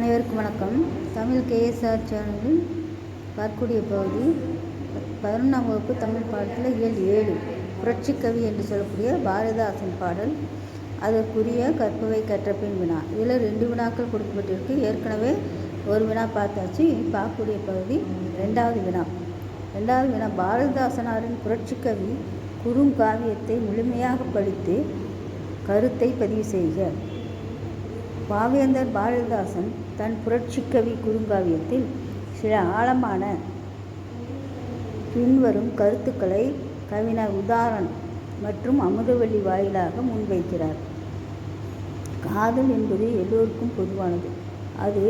அனைவருக்கும் வணக்கம். தமிழ் கேஎஸ்ஆர் சேனலில் பார்க்கக்கூடிய பகுதி பதினொன்றாம் வகுப்பு தமிழ் பாடத்தில் இயல் ஏழு புரட்சிக்கவி என்று சொல்லக்கூடிய பாரதிதாசன் பாடல். அதற்குரிய கற்பவை கற்றப்பின் வினா. இதில் ரெண்டு வினாக்கள் கொடுக்கப்பட்டிருக்கு. ஏற்கனவே ஒரு வினா பார்த்தாச்சு. இனி பார்க்கக்கூடிய பகுதி ரெண்டாவது வினா. ரெண்டாவது வினா பாரதிதாசனாரின் புரட்சிக்கவி குறுங்காவியத்தை முழுமையாக படித்து கருத்தை பதிவு செய்க. பாவேந்தர் பாரதிதாசன் தன் புரட்சிக்கவி குறுங்காவியத்தில் சில ஆழமான பின்வரும் கருத்துக்களை கவிஞர் உதாரணம் மற்றும் அமுதவள்ளி வாயிலாக முன்வைக்கிறார். காதல் என்பது எல்லோருக்கும் பொதுவானது. அது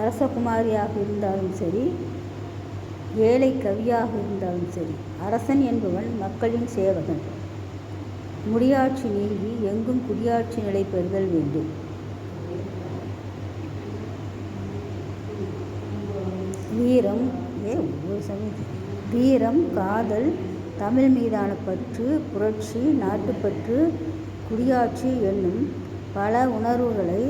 அரசகுமாரியாக இருந்தாலும் சரி ஏழை கவியாக இருந்தாலும் சரி அரசன் என்பவன் மக்களின் சேவகன். முடியாட்சி நீங்கி எங்கும் குடியாட்சி நிலை பெறுதல் வேண்டும். வீரம் ஏ ஒவ்வொரு சமயம் வீரம் காதல் தமிழ் மீதான பற்று புரட்சி நாட்டுப்பற்று குடியாட்சி என்னும் பல உணர்வுகளை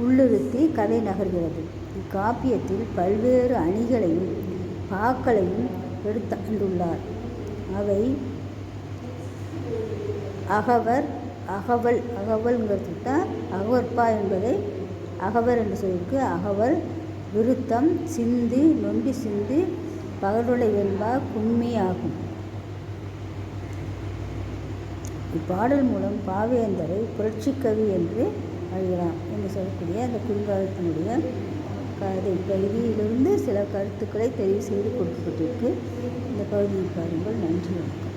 உள்ளிருத்தி கதை நகர்கிறது. இக்காப்பியத்தில் பல்வேறு அணிகளையும் பாக்களையும் எடுத்துள்ளார் அவை அகவர் அகவல் அகவல்ங்கிறது தான் அகவற்பா என்பதை அகவர் என்று சொல்லியிருக்கு அகவல் விருத்தம் சிந்து நொண்டி சிந்து பகலுடை வெண்பா கும்மி ஆகும். இப்பாடல் மூலம் பாவேந்தரை புரட்சிக்கவி என்று அழைகிறான் என்று சொல்லக்கூடிய அந்த குறுங்காலத்தினுடைய கதை. பகுதியிலிருந்து சில கருத்துக்களை தெரிவு செய்து கொடுக்கப்பட்டிருக்கு. இந்த பகுதியை பாருங்கள். நன்றி வணக்கம்.